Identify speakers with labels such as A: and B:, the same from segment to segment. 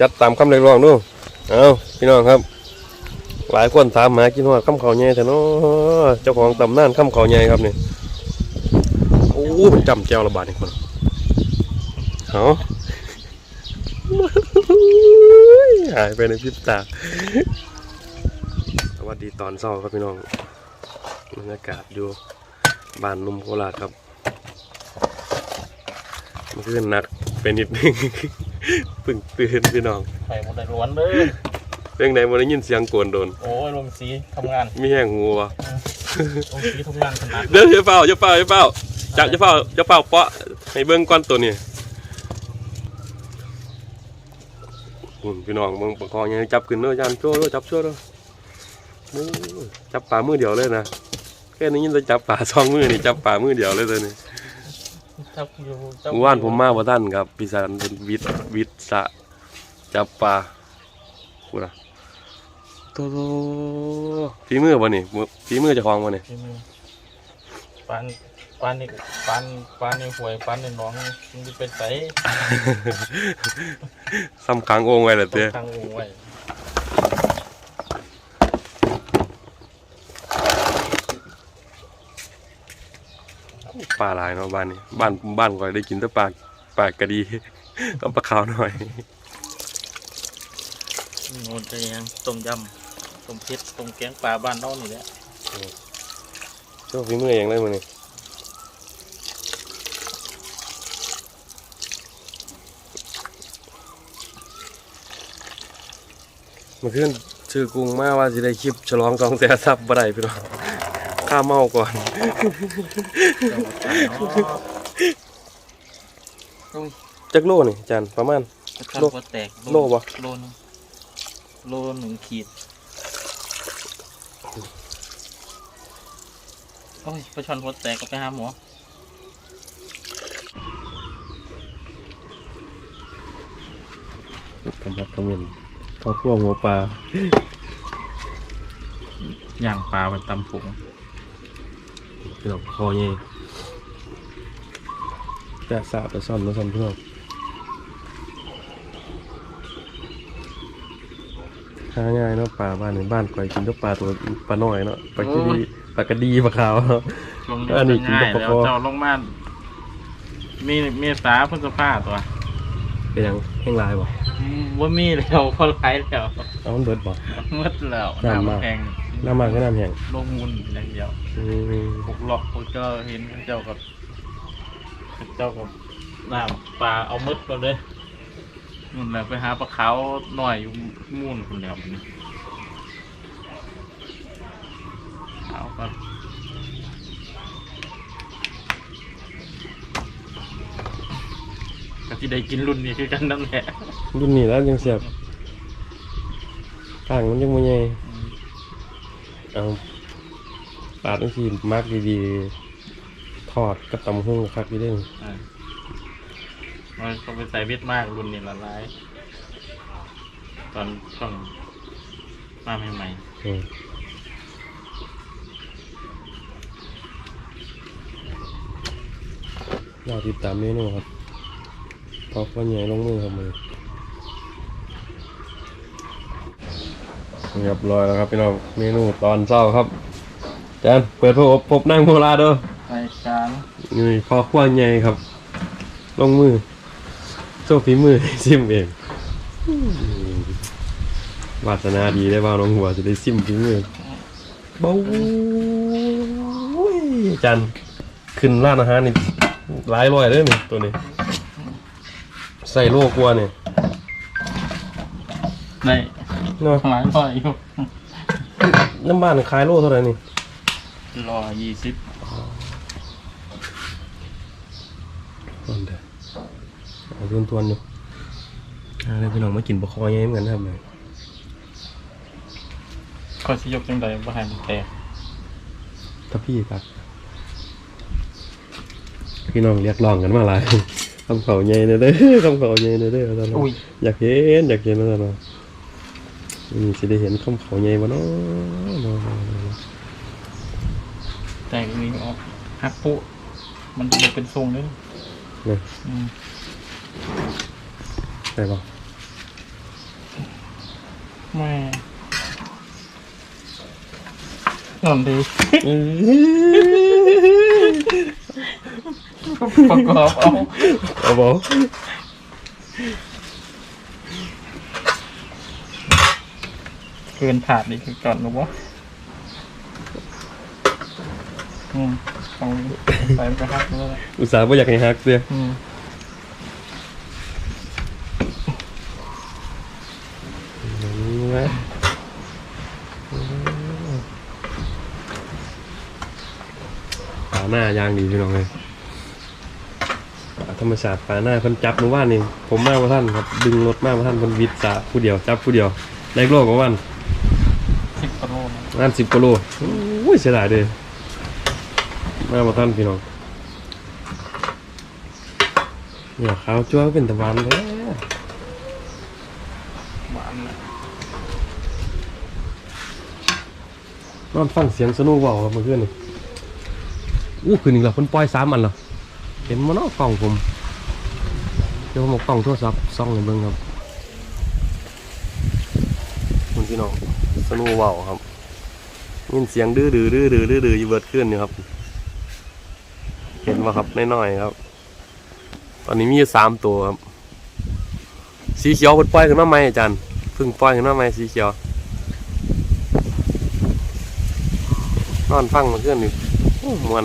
A: จัดตามคำเรียกร้องดูเอาพี่น้องครับ หลายคนถามหากินว่าคำเขาใหญ่แต่เนาะเจ้าของตำนานคำเขาใหญ่ครับนี่โอ้มันจำแจวระบาดนี่คนเอาหายไปในพริบตาสวัสดีตอนเช้าครับพี่น้องบรรยากาศอยู่บ้านนุ่มโคราชครับมื่อคืนหนักไปนิดนึง พิ่งตื่นพี่น้อง
B: ไปหมดเลยล้วนเลย
A: เรื่องไหนมาได้ยินเสียงโกนโดน
B: โอ้ยลงสีทำงาน
A: มีแห้งหูวะ
B: ลงสีทำงานขนาด
A: เดี๋ยวจะเฝ้าจะเฝ้าจะเฝ้าจะจะเฝ้าจะเฝ้าเปาะให้เบิ้งก้อนตัวนี้หุ่นพี่น้องมึงประคองยังจับขึ้นเด้อยันโจ้เด้อจับโจ้เด้อโอ้ยจับปลามือเดียวเลยนะแค่นี้ยินจะจับปลาสองมือนี่จับปลามือเดียวเลยตัวนี้
B: จับอยู่จับ
A: เมื่อวานผมมาบ่ท่านครับพี่สารเป็นวิทย์วิทย์สะจับปลาพูดอะโตโตฝีมือบ่นี่มือฝีมือเจะคลองบ่นี่
B: ที่มือปานปานนี่ปานปานในหวยปานในหนองมันจะเป็นไส
A: ซ้ำค้างโองไว้ละ
B: ต้
A: เต้
B: องทางอูไว้
A: ปลาหลายเนาะบ้านนี้บ้านบ้านก่อยได้กินแต่ปลาปลากระดีก็ปลาขาวหน่อย
B: โน่นจะยังต้มยำต้มเผ็ดต้มแกงปลาบ้านเรานี่แหละ
A: โชว์ฝีมือเองเลยมื้อนี้เมื่อคืนชื่อกรุงมาว่าสิได้คลิปฉลองกองแสนทรัพย์บ่ได้พี่น้อง ข้าเมาก่อนจักโลนี่อาจารย์ประมาณ
B: โล
A: โล
B: ก็แตก
A: โลบ่
B: โลนึงโลหนึ่งขีดโอ้ยปลาช่อนหัวแตกก็ไปหาหมอ
A: กำลังกำลังข้าวคั่วหัวปลา
B: ย่างปลาไปตำผง
A: พี่น้องคอเย่แปะสาบไปซ่อนมาซ่อนพี่น้องหาง่ายเนาะปลาบ้านในบ้านก่อยกินแตัวปลาตัวปลาน้อยเนาะปลากีดีปลากระดีปลาขาวเนาะ
B: ช่วง
A: อันนี้
B: นี้
A: กิน
B: ง่าย
A: กับ
B: แล้ว
A: ปลาคอ
B: เจ้าลงมามีเมษาพฤษภาตัว
A: เป็นหยังแห้งลายบ่
B: อืมว่ามีแล้วพอไล่แล้ว
A: เอามันเบิดบ่
B: หมดแล้ว
A: น้ำมาก
B: น้ำแข็ง
A: น้ำมันก็น้ำแห้ง
B: ลงมุนอย่างเดียว
A: อืม
B: พวกล็อกพวกเจ้าเห็นเจ้ากับเจ้ากับน้ำปลาเอามืดเราเลยนู่นแหละไปหาปลาขาวหน่อยอยู่มูนคนเดียวมันนี่เอาก็ก็ที่ได้กินรุ่นนี้คือกันนั่นแหละ
A: รุ่นนี้แล้วยังเสียบข้างมันยังไม่ใหญ่ เอาปลาต้องทีมากดีๆ ทอดกับตำหุ่งคักดีเด้ง
B: อ่ามันต้องไปใส่เวทมากรุ่นนี้ละลาย ตอนช่วงมาใหม่
A: อืมรอติดตามเมนูครับพอคนใหญ่ลงมือครับมือ เรียบร้อยแล้วครับพี่น้องเมนูตอนเช้าครับแจนเปิดพบพบนั่งโมลาเด้อ
B: ๆรายการ
A: นี่พอคว้างใหญ่ครับ ลงมือโชว์ฝีมือซิมเองอืมวาสนาดีได้ว่าน้องหัวจะได้ซิมฝีมือเบ้าจันขึ้นร้านอาหารนี่หลายร้อยเลยนี่ตัวนี้ ใส่โลกลัวเนี่ย
B: ใน
A: เนาะ
B: หลายร้อยอยู่
A: น้ำบ้านขายโลเท่าไหร่นี่
B: รอยี่สิบ
A: ตอนเด้อเอาทวนทวนๆอยู่อะไรพี่น้องมากินบะคอยใหญ่เหมือนกันนะครับเนี่ย
B: ก็สิยกจังใดบ่ให้มันแตก
A: ถ้าพี่ครับ พี่น้องเรียกร้องกันมาหลาย คำเขาใหญ่เนอะเด้อคำเขาใหญ่เนอะเด้อตอนนั้น
B: อุ้ย
A: อยากเห็นอยากเห็นแล้วนะนี่ สิได้เห็นคำเขาใหญ่บ่เนาะเนาะ
B: แตกนี้ออกฮักปุมันจะเป็นทรงเลย
A: เนี่ย
B: อืม
A: ได้ป่ะ
B: แม่นอนดีประกอบเอา
A: เอาบอ
B: เกินถาดนี่คือก่อนหรือวะอืมเอาไปไปฮักแล้วแหละ
A: อุตส่าห์ไม่อยากให้ฮักเสีย
B: อืม
A: ปลาหน้ายางดีพี่น้องเลยปลาธรรมชาติปลาหน้าเพิ่นจับเมื่อวานนี่ผมมาว่าท่านครับดึงรถมาว่าท่านเพิ่นวิทย์สาผู้เดียวจับผู้เดียวได้โลกว่าวัน
B: สิบกว่าโลนะ
A: งานสิบกิโลโอ้ยเสียดายเลยมาว่าท่านพี่น้องเนี่ยขาวจ้วเป็นตะวันเลย
B: หวานนะ
A: นอนฟังเสียงสนุกว่าครับเมื่อคืนนี่อู้คืนนี้เราเพิ่นปล่อยสามอันเหรอเห็นมันเนาะกล่องผม เดี๋ยวผมเอากล่องโทรศัพท์ซ่องให้เบิ่งครับคุณพี่น้องสนุกว่าครับ ยินเสียงดื้อดื้อดื้อดื้อดื้อดื้ออยู่เบิดขึ้นอยู่ครับ เห็นว่าครับน้อยๆครับ ตอนนี้มีอยู่สามตัวครับ สีเขียวเพิ่นปล่อยขึ้นมาใหม่อาจารย์เพิ่งปล่อยขึ้นมาใหม่สีเขียวนอนฟังมาเพื่อนนี่มวน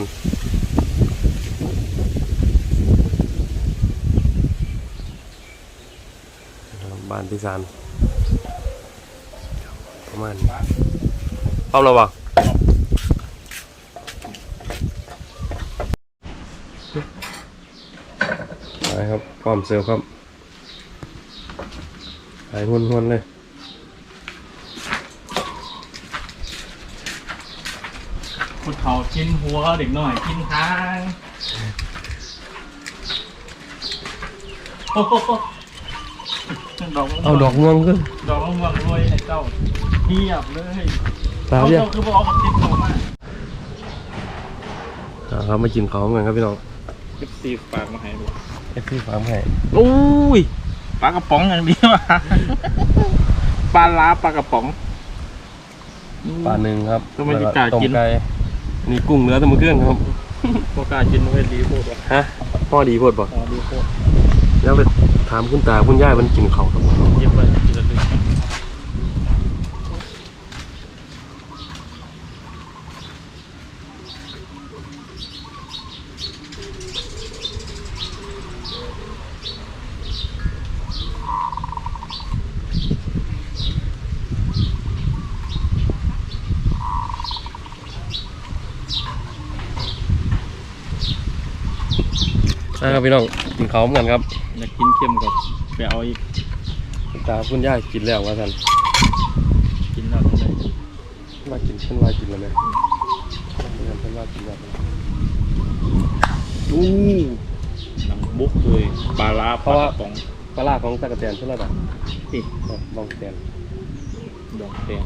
A: บ้านที่สานประมาณ นี้พร้อมแล้วบ่ไปครับพร้อมเซลลครับไปหุ่นๆเลย
B: ผู้เฒ่ากินหัวเด็กหน่อยกินหางโอ้โหดอกมะม่วง
A: เอาดอกม่วงขึ้น
B: ดอกมะม่วงรวยให้เจ้าเทียบเลย
A: ตาม
B: เขา
A: เนี่ย
B: เจ้าคือบอกเอามาติดผมอะ
A: อ่าครับมากินของเหมือนครับพี่น้อง
B: สิบสี่ฝากมาให้ดู
A: เอฟซีฟาร์มให้
B: อุ้ยปลากระป๋องอย่างเดียวอะปลาล้าปลากระป๋อง
A: ปลาหนึ่งครับ
B: ก็ไม่ได้กล้ากิน
A: ต้มไก่นี่กุ้งเนื้อทั้งหมดเครื่องครับ
B: โอกล้ากินไม่ดีพูดว่ะ
A: ฮะพ่อดีโพดบ่
B: อ๋อดีพูด
A: แล้วไปถามคุณตาคุณย่ายมันกินเขาวครับ
B: เย็บไปกินละลึก
A: ครับพี่น้องกินเขาวเหมือนกันครับ
B: อยากกินเค็มกับไปเอาอีก
A: คุณตาคุณย่ายกินแล้วว่าท่าน
B: กินแล้วก็ได้
A: ว่ากินเพิ่นว่ากินแล้วไหมเพิ่นว่ากินแล้ว
B: อู้หนังบุกเลยปลาล้าปลากระป๋อง
A: ปลาร้าของตะกะแตนใช่ไหมบ่ะ
B: นี่
A: บองแตน
B: ดอกแดง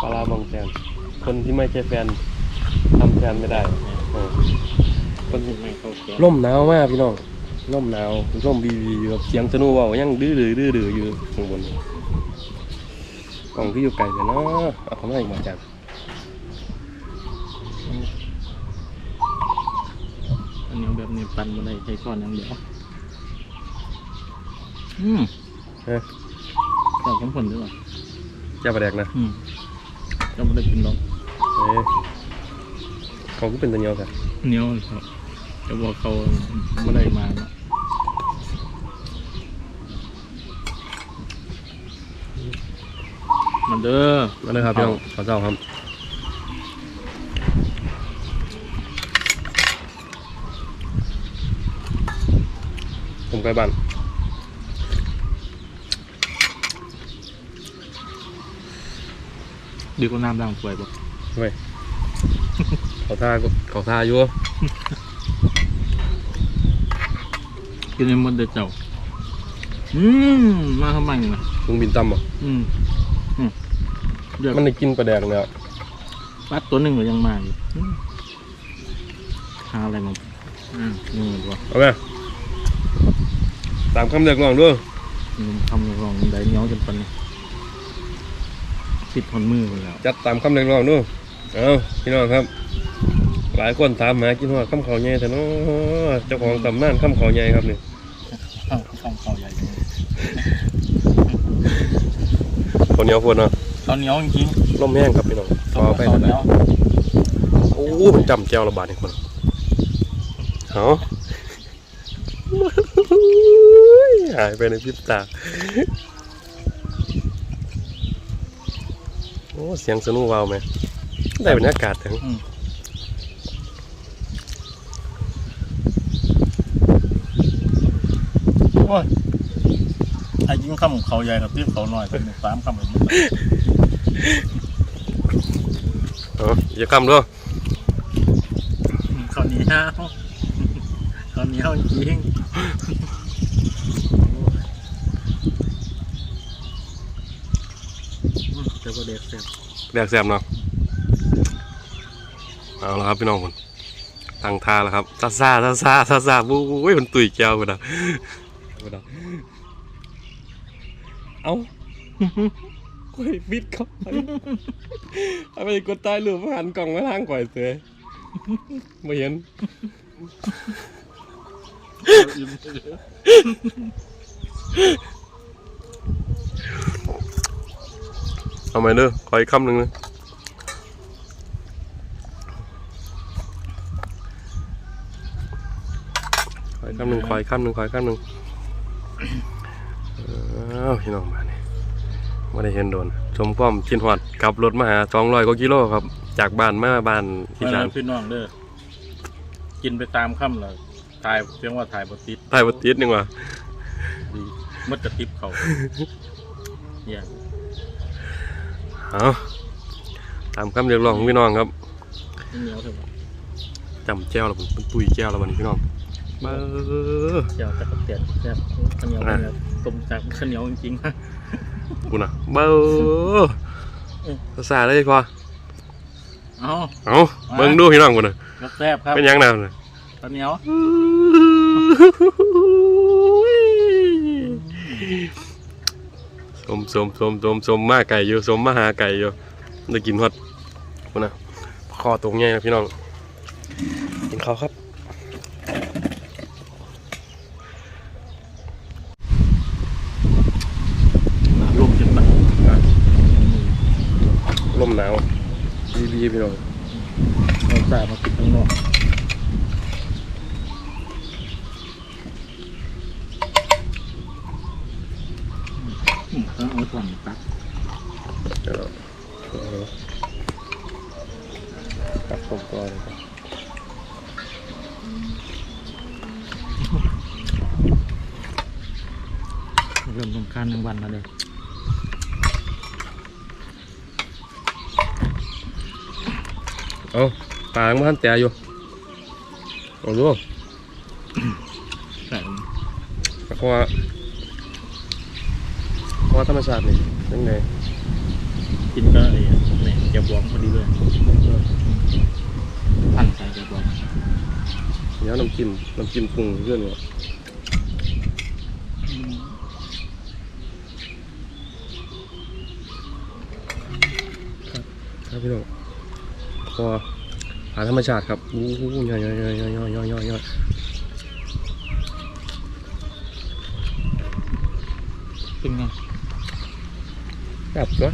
A: ปลาร้าบองแตน คนที่ไม่ใช่แฟนทำแฟนไม่ได้เออคน
B: ไม่เข้าแกง
A: ร่มหนาวมากพี่น้องร่มหนาวร่มบีบีอยู่กับเสียงสนุเว่ายังดื้อดื้อดื้อดื้ออยู่ข้างบนกล่องที่อยู่ไกลเลยเนาะเอาเขามาอีกบ่จัน
B: อันนี้แบบนี้ปั่นมาได้ใช้ก้อนอย่างเดียวอืม
A: เฮ้ย
B: ดอกของผลด้วยว่ะ
A: เจ้าประแดกนะ
B: อืมจะไม่ได้กินดอก
A: เอ้ยเขาก็เป็นตัวเหนียวกัน
B: เหนียวครับจะบอกเขาไม่ได้มาเนาะมาเด้อ
A: มาเลยครับพี่น้องขอเจ้าครับ ผมไปบ้าน
B: ดีกว่าน้ำด่างป่วยบ่
A: เว้ยเขาท่าก็เขาท่าอยู่
B: กินให้หมดเด้อเจ้า อืมมาทำไมนะ
A: ลุงบินตั้มบ่
B: อืมอืมเดี๋ยว
A: มันได้กินปลาแดกเนี่ย
B: ปัดตัวหนึ่งก็ยังมาอยู่อืมหาอะไรมาอืมนี่ตัว
A: เอาไหมตามคำเรียกร้องด้วย
B: นุ่มทำรองได้เหนียวจนปันนี้ติดทนมือไปแล้ว
A: จัดตามคำเรียกร้องด้วย เอาพี่น้องครับ หลายคนถามหากินฮอดคำเขาใหญ่แต่เนาะเจ้าของตำนานคำเขาใหญ่ครับนี่
B: ข้าวข้าวข้าวใหญ่เลย
A: ข้าวเหนียวพวดเนาะ
B: ข้าวเหนียวจริง
A: ลมแห้งครับพี่น้อง
B: ๆ
A: ต่อไป
B: ข้าว
A: นั่น
B: เห
A: แห
B: นี
A: ละ
B: ยว
A: โอ้มันจำแจวระบาดนี่คนเอาหายไปในพริบตาโอ้เสียงสนุกวาวไหม ได้บรรยากาศถึง
B: โอ้ยไอ้ยิงคำเขาใหญ่กับที่เขาหน่อยแต่สามคำแบบนี้
A: เอาอย่าคำด้วย
B: ข้าวเหนียวข้าวเหนียวจริงจะประเด็ดเสร็จ
A: แรกแซมเนาะ เอาละครับพี่น้องคนตั้งท่าแล้วครับซาซาซาซาซาซาบู้ยมันตุยแก้วกันนะกันนะเอาโอ้ยบิดเขาไปไปกดตายหรือว่าหันกล่องมาทางก่อยเสยไม่เห็นเอาไหมเด้อขออีกคำหนึ่งนะข ออีกคำหนึ่งขออีกคำหนึ่งขออีกคำหนึ่งอ้าวพี่น้องมาเนี่ยไม่ได้เห็นโดน ชมป้อมชินหอดขับรถมาหาสองร้อยกว่ากิโลครับ จากบ้านมาบ้านอี
B: พี่
A: สา
B: น้อนงพี่น้องเด้อกินไปตามคำเลยถ่ายเพียงว่าถ่ายบติด
A: ใต้บติดหนึ่งว่ะ
B: ดีมัดกระติบเขาเนี่ย
A: เอาตามคำเรียกร้องของพี่น้องครับ
B: เหนียวเถอะ
A: จำแจ้วแล้วมันตุยแจ้วแล้วมันพี่น้อง เบ้อ
B: เจียวตะกะเตียนแซ่บข้าวเหนียวเป็นแบบต้มจากข้าวเหนียวจริงๆนะ
A: กูนะเบ้อภาษาได้พอ
B: เอ้า
A: เอาเบิ่งดูพี่น้องกูนะ
B: ก็แซ่บครับ
A: เป็นหยังแนวน่ะ
B: ข้าวเหนียว
A: สมสมสมสมสมมาไก่อยู่สมมาหาไก่อยู่ได้กินฮอดกูนะคอตรงใหญ่นะพี่น้องกินข้าวครับ
B: ลมจังปะ
A: ลม หนาวดีๆพี่น้อง
B: เราจ่ามาติดข้างนอกอืมต้องเอาถ่อนตัก
A: เดี๋ยวเราตักผมก่อนเลยครับ
B: เริ่มต้องการหนึ่งวันแล้วเด้อ
A: เอาปลาบ้านแต่อยู่เอาดู
B: ใส่
A: เพราะว่าเพราะว่าธรรมชาตินี่ยังไง
B: กินก็ไอ้เนี่ยเจียวบวงพอดีเลยพันใส่เจียวบวง
A: เดี๋ยวน้ำจิ้มน้ำจิ้มปรุงเรื่องเนี้ครับพี่น้องเพราะว่า หาธรรมชาติครับโอ้ยย่อยย่อยย่อยย่อยย่อยย่อย
B: เป็นไง
A: แบบเะ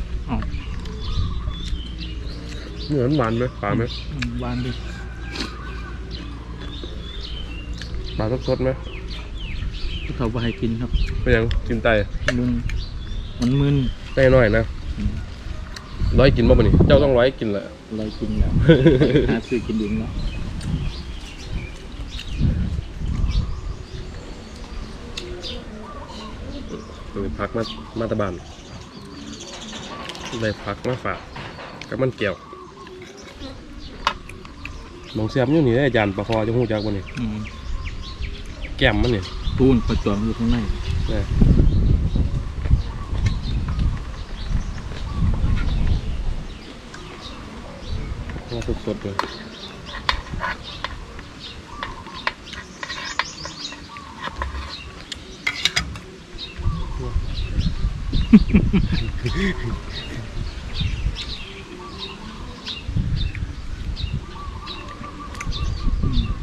A: เหมือนหวานไหมปลาไหม
B: หวานดิ
A: ปลาสดๆไหม
B: เขาไปให้กินครับ
A: ไปยังกินไต
B: มึนมันมึน
A: ไตหน่อยนะ ร้อยกินบ่ปะนี่ เจ้าต้องร้อยกินแหละ
B: อะไรกินแล้วหาซื้อกินเองแล้ว
A: เลยพักมามาตะบานเลยพักมาฝากกับมันเกี่ยวมองเสียบอยู่นี่ได้อาจารย์ประคอจะหูจักบ่นี่
B: อืม
A: แก้มมันนี่
B: ปูนประจวบอยู่ข้างใน
A: นะว่ สดๆเลย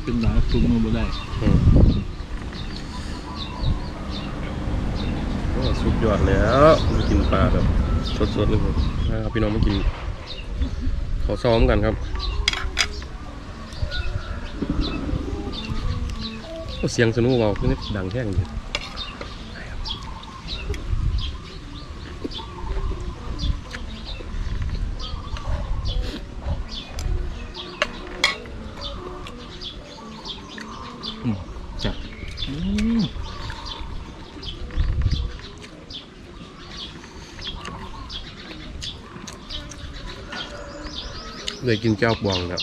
B: เป็นหลายปรุงมาบ่ได้
A: อืมโอ้สุดยอดแล้วมากินปลาแบบสดๆเลยครับนะครับพี่น้องมากินขอซ้อมกันครับโอ้ เสียงสนุกเบาคือดังแท่งอยู่
B: จ้ะอืม
A: เลยกินเจ้าบองครับ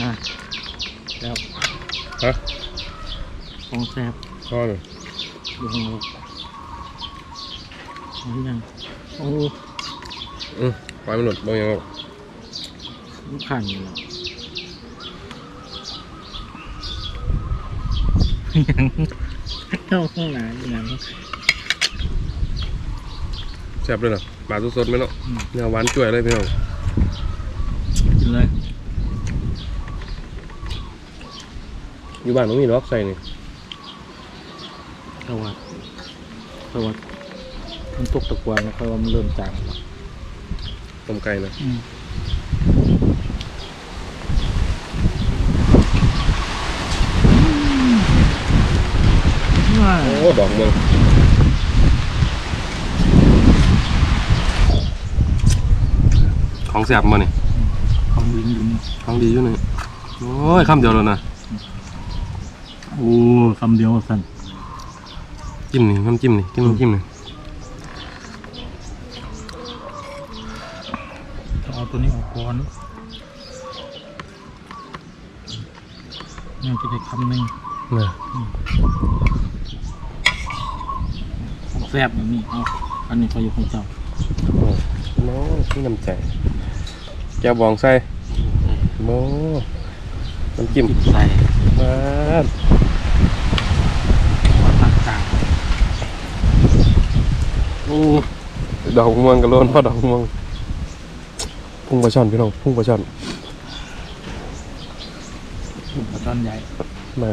B: นะแล้ว
A: ฮะ
B: ของ แซ่บ
A: พ่อหน่อย
B: ดูของเราเอาที่ยังโอ้
A: อืมปล่อยมันหลุดบางอย่างออก
B: ลูกข่างอยู่แล้วยังเข้าข้างหน้าอย่าง
A: แซ่บเลยนะปลาสดๆไหมเนาะ
B: อืม
A: เนื้อหวานจ่วยเลยพี่น้อง
B: กินเลย
A: อยู่บ้านต้องมีล็อกใส่นี่
B: สวัสดสวัสดมันตกตะกวางแล้วค่อยว่ามันเริ่มจางแล้ว
A: ต้มไก่นะ
B: อืมว้าว
A: โอ้ดอกเมืองของแซ่บมาเนี่ย
B: ของลิ้นลิ้น
A: ของดีอยู่นี่โอ้ยคำเดียวแล้วนะ
B: โอ้คำเดียวสั่น
A: จิ้มนี่น้ำจิ้มนี่กินน้ำจิ้มนี่
B: เอาตัวนี้ออกก่อนนี่จะได้คำหนึ่ง
A: นะ
B: ของแซ่บอย่างนี้เอาอันนี้เขาอยู่ของเจ้า
A: โอ้น้องนี่น้ำใจแก้วบองใส่โมน้ำจิ้ม
B: ใส่
A: มา
B: ตักต่าง
A: โอ้ ดอกม่วงกระโลนพ่อดอกม่วงพุ่งปลาช่อนพี่น้องพุ่งปลาช่อน
B: ปลาตอนใหญ่
A: มา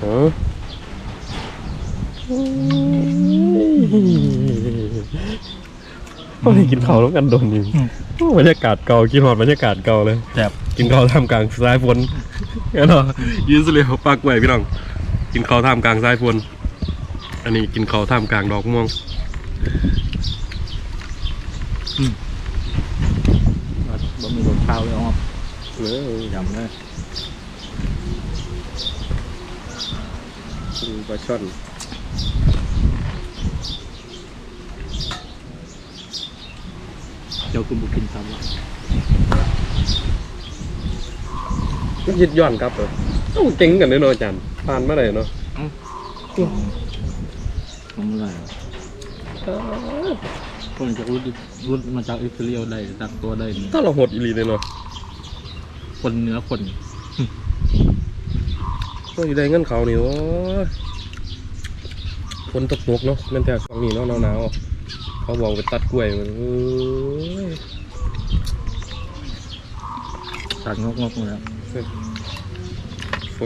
A: เออโอ้ยกินข้าวแล้วกันโดนอยู่โอ้บรรยากาศเก่ากินหอดบรรยากาศเก่าเลย
B: แซ่บ
A: กินข้าวท่ามกลางสายฝนงั้นเหรอยืนเสลียวปากไว้พี่น้อง กินข้าวท่ามกลางสายฝน อันนี้กินข้าวท่ามกลางดอกม่วง
B: บะหมี่รสข้าวเลยอ๋อ
A: เออยำ
B: เลย
A: กินปลาช่อน
B: เจ้าคุณบุกินซ้ำวะ
A: ยิดย้อนครับเออเอ้าเก่งกันเลยเนาะอาจารย์ผ่านมาได้เนาะ
B: ของอะไรคนจากรุดรุดมาจากอิสราเอลได้จากตัวได้นี่
A: ถ้าเราหดอีหลีเลยเนาะ
B: คนเนื้อคน
A: ก็อยู่ได้เงินเขานี่โอ้ยฝนตกตกๆเนาะแม่นแต่ฝั่งนี้เนาะหนาวๆเขาบอกไปตัดกล้วยมันเอ้ย
B: ตัดงอกงอกๆแล้ว
A: ฝ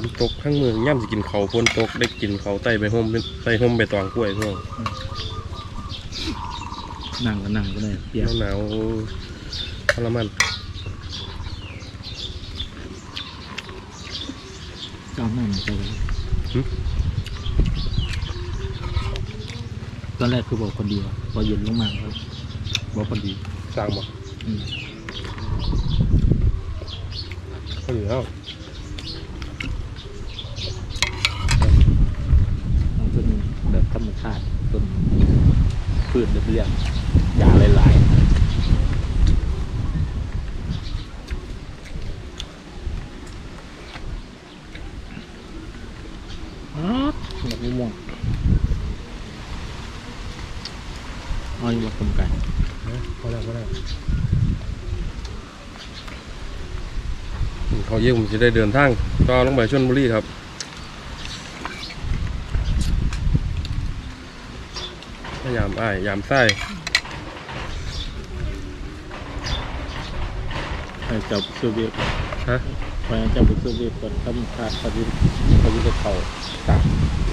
A: นตกข้างเมืองย่ำสิกินเขาวฝนตกได้กินเขาวใต้ใบห่มใต้ห่มใบตองกล้วยพี่น้อง
B: นั่งก็นั่งก็ได้เปียก
A: หนาวทรมาน
B: เจ้าแม่มันเจ้าเลยตอนแรกคือบอกคนเดียวพอเย็นลงมาครับบอกคนดี
A: สร้างบ่
B: อืม
A: ก็อยู่แล้ว
B: เอาต้นแบบธรรมชาติต้นพืช เรียบๆยาหลายๆอ๋อแบบมะม่วงเอาอยู่มาทำไก่
A: พอแล้วพอแล้วเขาเยี่ยมผมจะได้เดินทางก็ลงไปชลบุรีครับ ยายามอ้ายยามไส้
B: ไปจับเสื้อเวียก
A: ฮะ
B: ไปจับเสื้อเวียกก่อนถ้ามันขาดเขาจะเขาจะเขาตาก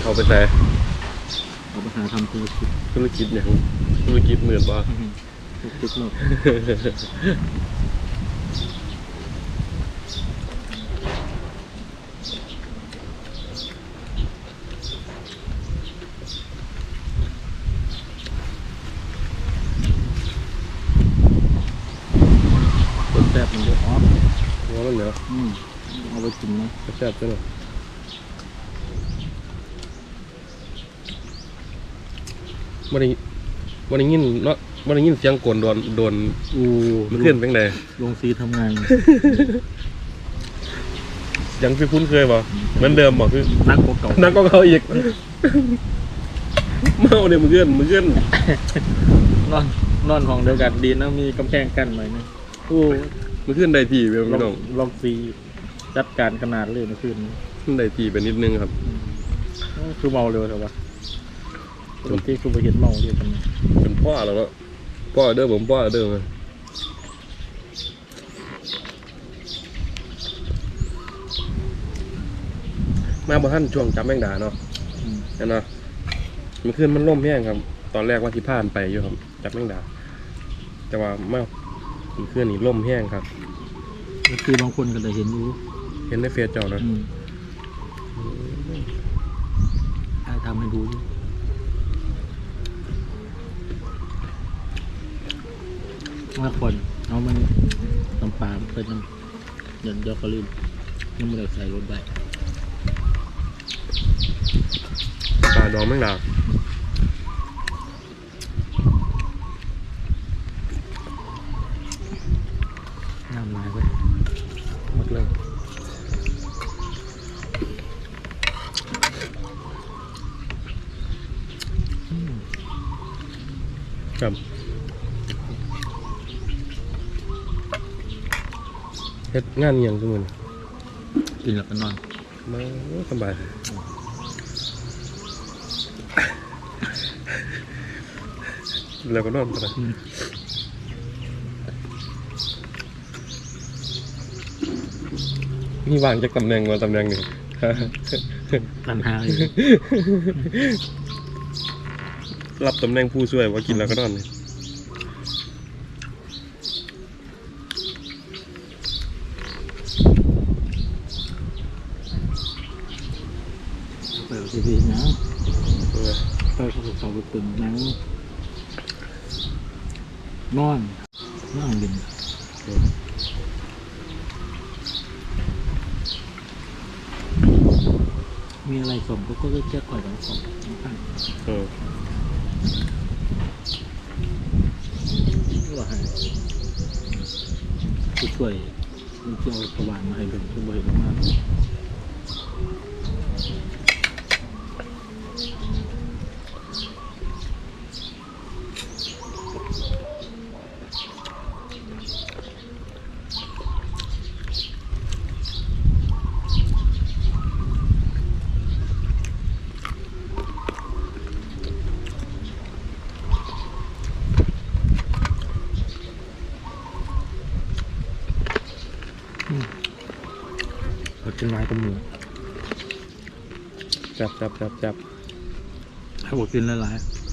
A: เขาไปแต่
B: เอาไปหาทำธุรกิจ
A: ธุรกิจอย่างธุรกิจเหมือนบ่
B: ธุรกิจหมดรสแซ่บมันเยอะอ๋อ
A: หัวมันเหนือ
B: อืมเอาไปกินนะ
A: แซ่บจังเลยวันนี้วันนี้ยินเนาะวันนี้ยินเสียงกลนโดนโดน
B: อู้
A: มันขึ้นเป็นไง
B: ลงซีทำงาน
A: ยังคือคุ้นเคยบ่เหมือนเดิมบ่คือ
B: นักกว่าเก่า
A: นักก็เขาอีกเมาเนี่ยมือเกื้อนมือเกื้อน
B: นอนนอนห้องเดียวกันดีนะมีกำแพงกั้นไว้นะอู้
A: มือเกื้อนได้ทีไป
B: ล
A: พี่น้
B: อ
A: อง
B: งลองซี จัดการขนาดเลยเมื่อคืนนี้
A: ได้ทีไปนิดนึงครับ
B: เอ้าคือเมาเร็วแต่ว่าปกติคือไปเห็นเมาเรียกันนะ
A: เป็นพ่อแล้วเนาะพ่อเด้อผมพ่อเด้อมามาบ่ทันช่วงจับแมงดาเนาะ
B: อืม
A: เห็นเนาะเมื่อคืนมันล่มแห้งครับ ตอนแรกว่าที่ผ่านไปอยู่ครับ จับแมงดา แต่ว่ามาเมื่อคืนนี่ล่มแห้งครับ
B: ก็คือบางคนก็ได้เห็นอยู่
A: เห็นในเฟซเจ้านะ
B: อืมให้ทำให้ดูอยู่ว่าคน เอามันน้ำปลาไปน้ำเดี๋ยวเดี๋ยวก็ลืมยังไม่ได้ใส่รถได้
A: ปลาดองแมงดา
B: น้ำลายไปหมดเลย อืม
A: ครับ เฮ็ดงานอหย่างทุกมื้อนี้
B: กินแล้วก็นอน
A: มาสบายแล้วก็นอนไปเลย
B: อืม
A: นี่วางจากตำแหน่งมาตำแหน่งหนึ่ง
B: ปัญหาอยู่
A: รับตำแหน่งผู้ช่วยว่ากินแล้วก็นอนนี่
B: เปิดทีวีนะ
A: เออ
B: เปิดเขาเขาไปตึงนั่ง นอนนั่งดินมีอะไรสมก็ก็จะคอยกันสมข้าง
A: เออ
B: ว่าให้ผู้ช่วยมันเกี่ยวสว่านมาให้เบิ่งทุกบริเวณมาก เขา กินไม้กับหมู
A: จับจับจับจับ
B: ให้ผมกินหลายๆ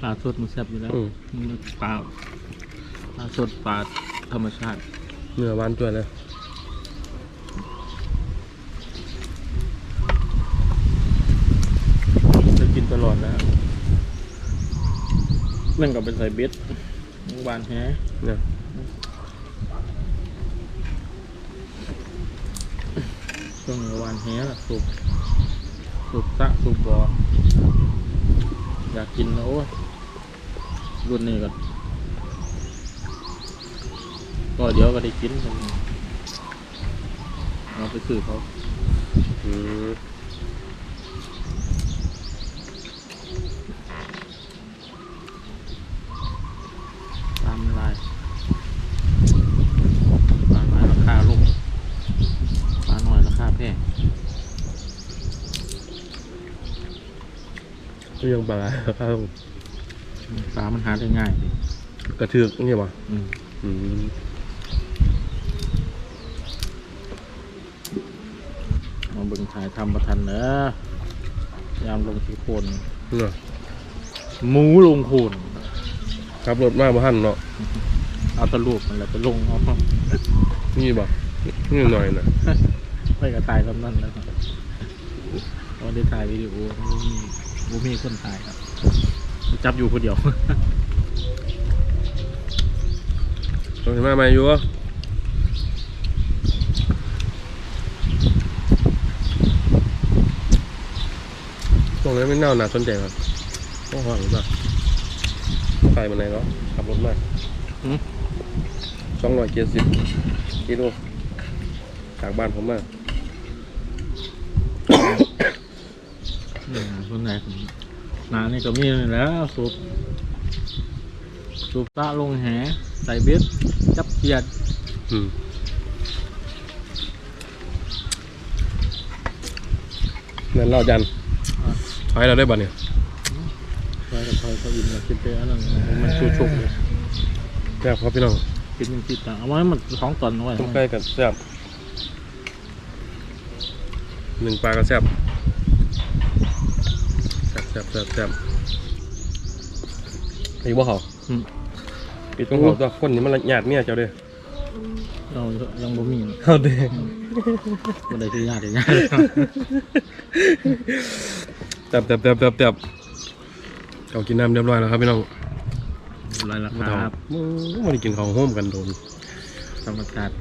B: ปลาสดมันแซ่บอยู่แล้ว
A: อืม
B: มันปลาปลาสดปลาธรรมชาติ
A: เนื้อหวานตัวเลย
B: จะกินตลอดแล้วเล่นกับเป็นใส่เบ็ดวานแฮ
A: เนี่ย
B: ช่วงนี้วานแฮล่ะสุกสุกสะสุกบ่ออยากกินนะโอ้ยรุ่นนี้ก่อนก็เดี๋ยวก็ได้กินเอาไปซื้อเขา
A: อืม
B: นี่
A: ก็ ยังปลาร้าครับ
B: ปลามันหาได้ง่ายดิ
A: กระเทือกนี่ป่ะ
B: อืม
A: อืม
B: มาเบิ่งถ่ายทำประทันเนอะยามลงที่โคน
A: เนาะ
B: หมูลงโคน
A: ขับรถมาบ่ทันเนาะ
B: เอาตะลูกมันแหละไปลงเอา
A: นี่ป่ะนี่หน่อยนะ
B: ไปกับตายลำนั้นแล้วครับวันได้ถ่ายวิดีโอ บ่มีบ่มีคนถ่ายครับ จับอยู่คนเดียว
A: ต้องมาใหม่อยู่วะตรงนั้นไม่น่าหนาสนใจครับต้องห่วงหรือเปล่าไปมันไหนก็ขับรถมา
B: หืม
A: สองร้อยเจ็ดสิบกิโลจากบ้านผมมา
B: อืมคนไหนผมนานี่ก็มีนี่แหล้วสูบสูบตะลงแหใส่เบ็ดจับเกียด
A: อืมนั่นเราจันถอยเราได้บ่เนี่ย
B: คอยกับคอยเขาอินมาคิดไปอันนั้นมันชูชกเลย
A: แซ่บครับพี่น้อง
B: คิดยังคิดต่างเอาไว้มันสองตอนไว้
A: ต้มไก่กับแซ่บหนึ่งปลาก็แซ่บแซ่บแซ่บแซ่บแซ่บอีกบ่เขา
B: อืม
A: ปิดของเขาตัวคนนี้มันละหยาดเมียเจ้าเด้อ
B: เรายังบ่มี
A: เอาเด้อ
B: บ่ได้ที่ญาติญาติ
A: แซ่บแซ่บแซ่บแซ่บแซ่บเขากินน้ำเรียบร้อยแล้วครับพี่น้อง
B: รายรา
A: มา
B: คา
A: ท
B: ครับำ
A: ไม่ได้กินข้าวโฮมกันโดน
B: ธรรมชาติ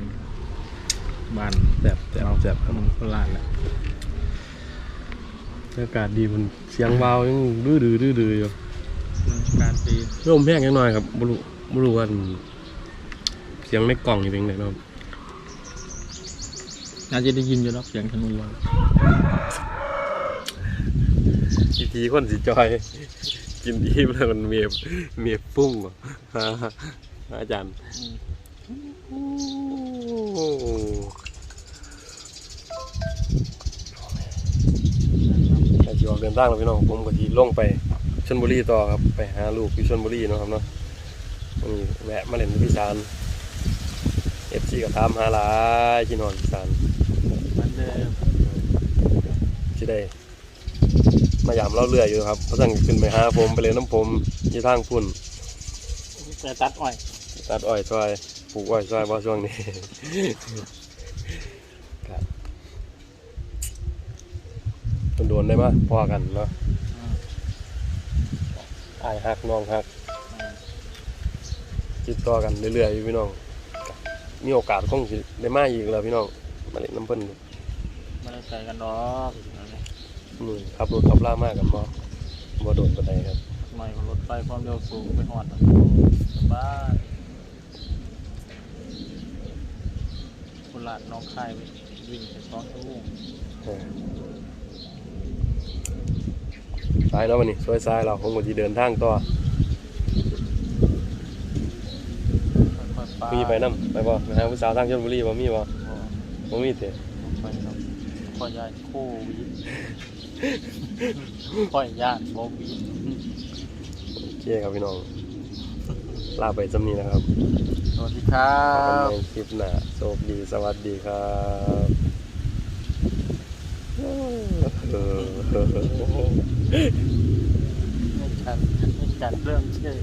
B: บ้าน
A: แซ่บแซ่บแซ่บครับ
B: มันโคราชแหละ
A: บรรยากาศดีมันเสียงเบายังดื้อดื้อดื้อดื้ออยู่
B: การปี
A: ลมแพงนิดหน่อยครับบรู้บรู้ว่าเสียงในกล่องนี่เป็นไงเนาะ
B: น่าจะได้ยินอยู่แล้วเสียงธนูว่า
A: ทีทีคนสิจอย กินดีแล้วมันเมียเมียปุ้งว่ะฮะอาจารย์ ออกเดินทางแล้วพี่น้องผมก็ทีลงไปชลบุรีต่อครับไปหาลูกที่ชลบุรีเนาะครับเนาะวันนี้แวะมาเล่นที่พิสานเอฟซีก็ตามหาหลายที่นอนพิสาน
B: มันเดิม
A: ที่ได้มายามเล่าเรืออยู่ครับเพราะสั่งขึ้นไปหาผมไปเลยน้ำผมยี่ทางพุ่น
B: แต่ตัดอ้อย
A: ตัดอ้อยซอยปลูกอ้อยซอยว่าช่วงนี้ ครับ โดนๆได้มาพอกันเนาะอายฮักน้องฮักติดต่อกันเรื่อยๆอยู่พี่น้อง มีโอกาสคงสิได้มาอีกแล้วพี่น้องมาเล่นน้ำเพิ่น
B: ไม่ได้ใส่กันดอก
A: มือขับรถขับล่ามากกันบ่บ่โดนปานใดครับ
B: หน่อยรถไฟความเร็วสูงไปหอดสบายโคราชน้องคายวิ่งไปสองชั่วโมง
A: ซ้ายแล้ววันนี้ซอยซ้ายเราคงจะเดินทางต่อ
B: ค่อยๆ
A: มีไปนํไปบ่นะฮะผู้สาวทางชลบุรีบ่มีบ่บ่มีเตะ
B: ไปครับค่อยยานโควิดค่อยยานโควิด
A: โอเคครับพี่น้องลาไปจำนี้นะครับ
B: สวัสดีครั
A: พบกับนในคลิปหน้าโชคดีสวัสดีครับ เออ
B: ในการในเริ่มเชื่อ